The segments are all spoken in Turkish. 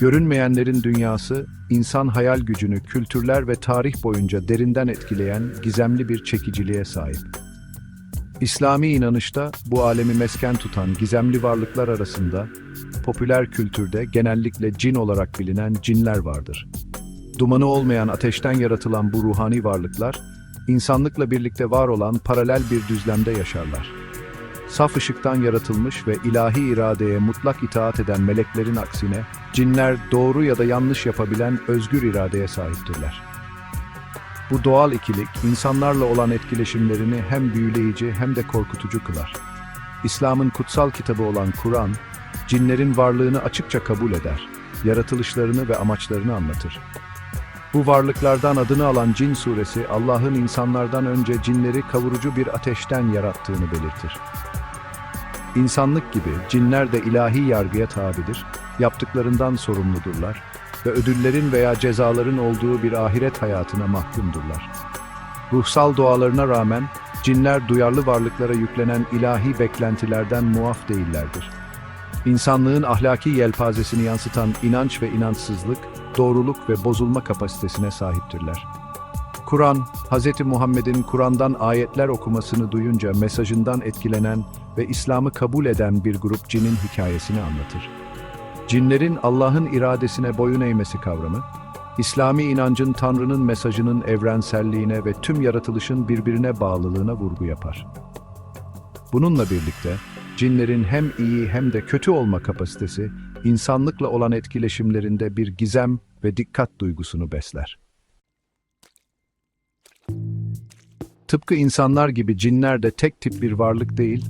Görünmeyenlerin dünyası, insan hayal gücünü kültürler ve tarih boyunca derinden etkileyen gizemli bir çekiciliğe sahip. İslami inanışta bu alemi mesken tutan gizemli varlıklar arasında popüler kültürde genellikle cin olarak bilinen cinler vardır. Dumanı olmayan ateşten yaratılan bu ruhani varlıklar, insanlıkla birlikte var olan paralel bir düzlemde yaşarlar. Saf ışıktan yaratılmış ve ilahi iradeye mutlak itaat eden meleklerin aksine, cinler doğru ya da yanlış yapabilen özgür iradeye sahiptirler. Bu doğal ikilik, insanlarla olan etkileşimlerini hem büyüleyici hem de korkutucu kılar. İslam'ın kutsal kitabı olan Kur'an, cinlerin varlığını açıkça kabul eder, yaratılışlarını ve amaçlarını anlatır. Bu varlıklardan adını alan Cin suresi, Allah'ın insanlardan önce cinleri kavurucu bir ateşten yarattığını belirtir. İnsanlık gibi cinler de ilahi yargıya tabidir, yaptıklarından sorumludurlar ve ödüllerin veya cezaların olduğu bir ahiret hayatına mahkumdurlar. Ruhsal doğalarına rağmen cinler duyarlı varlıklara yüklenen ilahi beklentilerden muaf değillerdir. İnsanlığın ahlaki yelpazesini yansıtan inanç ve inançsızlık, doğruluk ve bozulma kapasitesine sahiptirler. Kur'an, Hz. Muhammed'in Kur'an'dan ayetler okumasını duyunca mesajından etkilenen ve İslam'ı kabul eden bir grup cinin hikayesini anlatır. Cinlerin Allah'ın iradesine boyun eğmesi kavramı, İslami inancın Tanrı'nın mesajının evrenselliğine ve tüm yaratılışın birbirine bağlılığına vurgu yapar. Bununla birlikte, cinlerin hem iyi hem de kötü olma kapasitesi, insanlıkla olan etkileşimlerinde bir gizem ve dikkat duygusunu besler. Tıpkı insanlar gibi cinler de tek tip bir varlık değil,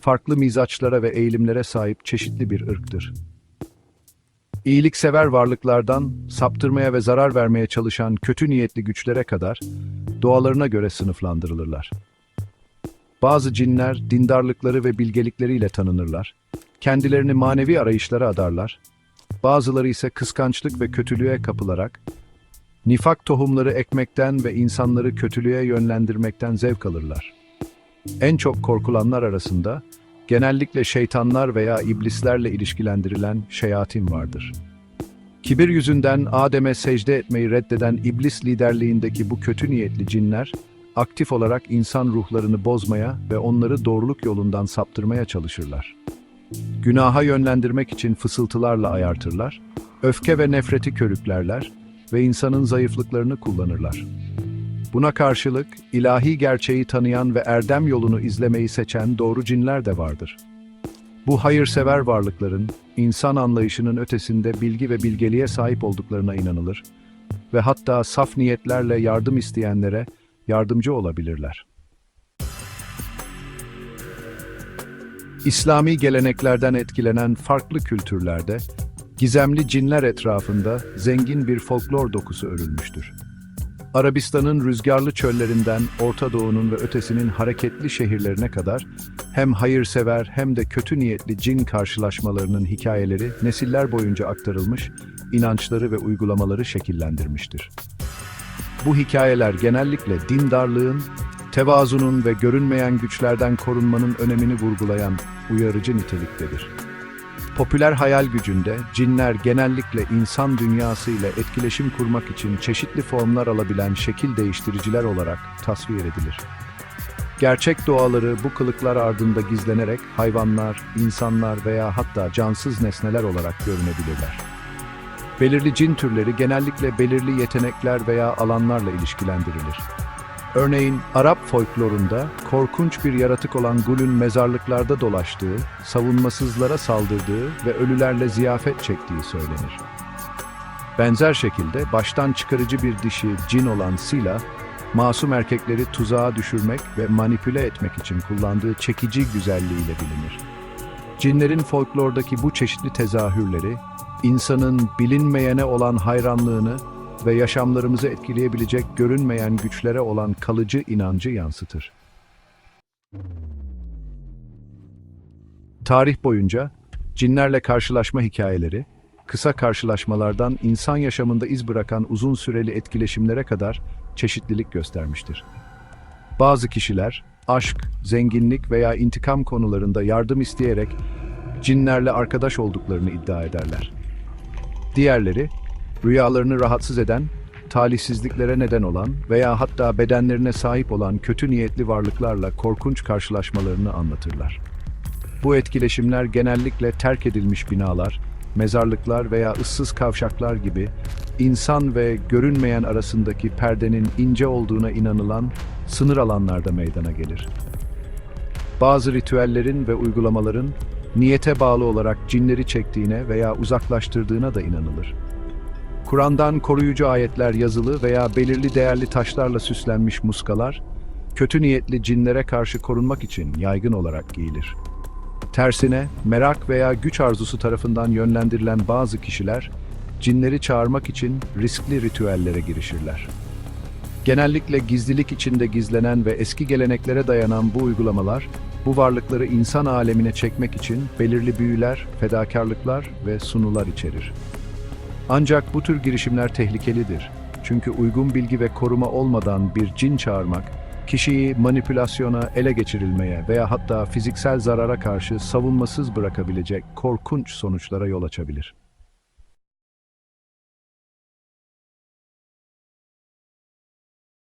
farklı mizaçlara ve eğilimlere sahip çeşitli bir ırktır. İyiliksever varlıklardan, saptırmaya ve zarar vermeye çalışan kötü niyetli güçlere kadar, doğalarına göre sınıflandırılırlar. Bazı cinler, dindarlıkları ve bilgelikleriyle tanınırlar. Kendilerini manevi arayışlara adarlar. Bazıları ise kıskançlık ve kötülüğe kapılarak, nifak tohumları ekmekten ve insanları kötülüğe yönlendirmekten zevk alırlar. En çok korkulanlar arasında, genellikle şeytanlar veya iblislerle ilişkilendirilen şeyatin vardır. Kibir yüzünden Adem'e secde etmeyi reddeden iblis liderliğindeki bu kötü niyetli cinler, aktif olarak insan ruhlarını bozmaya ve onları doğruluk yolundan saptırmaya çalışırlar. Günaha yönlendirmek için fısıltılarla ayartırlar, öfke ve nefreti körüklerler ve insanın zayıflıklarını kullanırlar. Buna karşılık ilahi gerçeği tanıyan ve erdem yolunu izlemeyi seçen doğru cinler de vardır. Bu hayırsever varlıkların insan anlayışının ötesinde bilgi ve bilgeliğe sahip olduklarına inanılır ve hatta saf niyetlerle yardım isteyenlere yardımcı olabilirler. İslami geleneklerden etkilenen farklı kültürlerde gizemli cinler etrafında zengin bir folklor dokusu örülmüştür. Arabistan'ın rüzgarlı çöllerinden Orta Doğu'nun ve ötesinin hareketli şehirlerine kadar hem hayırsever hem de kötü niyetli cin karşılaşmalarının hikayeleri nesiller boyunca aktarılmış, inançları ve uygulamaları şekillendirmiştir. Bu hikayeler genellikle dindarlığın, tevazunun ve görünmeyen güçlerden korunmanın önemini vurgulayan uyarıcı niteliktedir. Popüler hayal gücünde cinler genellikle insan dünyası ile etkileşim kurmak için çeşitli formlar alabilen şekil değiştiriciler olarak tasvir edilir. Gerçek doğaları bu kılıklar ardında gizlenerek hayvanlar, insanlar veya hatta cansız nesneler olarak görünebilirler. Belirli cin türleri genellikle belirli yetenekler veya alanlarla ilişkilendirilir. Örneğin Arap folklorunda korkunç bir yaratık olan Gul'ün mezarlıklarda dolaştığı, savunmasızlara saldırdığı ve ölülerle ziyafet çektiği söylenir. Benzer şekilde baştan çıkarıcı bir dişi cin olan Sila, masum erkekleri tuzağa düşürmek ve manipüle etmek için kullandığı çekici güzelliğiyle bilinir. Cinlerin folklordaki bu çeşitli tezahürleri, insanın bilinmeyene olan hayranlığını ve yaşamlarımızı etkileyebilecek görünmeyen güçlere olan kalıcı inancı yansıtır. Tarih boyunca cinlerle karşılaşma hikayeleri, kısa karşılaşmalardan insan yaşamında iz bırakan uzun süreli etkileşimlere kadar çeşitlilik göstermiştir. Bazı kişiler aşk, zenginlik veya intikam konularında yardım isteyerek cinlerle arkadaş olduklarını iddia ederler. Diğerleri, rüyalarını rahatsız eden, talihsizliklere neden olan veya hatta bedenlerine sahip olan kötü niyetli varlıklarla korkunç karşılaşmalarını anlatırlar. Bu etkileşimler genellikle terk edilmiş binalar, mezarlıklar veya ıssız kavşaklar gibi insan ve görünmeyen arasındaki perdenin ince olduğuna inanılan sınır alanlarda meydana gelir. Bazı ritüellerin ve uygulamaların niyete bağlı olarak cinleri çektiğine veya uzaklaştırdığına da inanılır. Kur'an'dan koruyucu ayetler yazılı veya belirli değerli taşlarla süslenmiş muskalar, kötü niyetli cinlere karşı korunmak için yaygın olarak giyilir. Tersine, merak veya güç arzusu tarafından yönlendirilen bazı kişiler, cinleri çağırmak için riskli ritüellere girişirler. Genellikle gizlilik içinde gizlenen ve eski geleneklere dayanan bu uygulamalar, bu varlıkları insan alemine çekmek için belirli büyüler, fedakarlıklar ve sunular içerir. Ancak bu tür girişimler tehlikelidir. Çünkü uygun bilgi ve koruma olmadan bir cin çağırmak, kişiyi manipülasyona, ele geçirilmeye veya hatta fiziksel zarara karşı savunmasız bırakabilecek korkunç sonuçlara yol açabilir.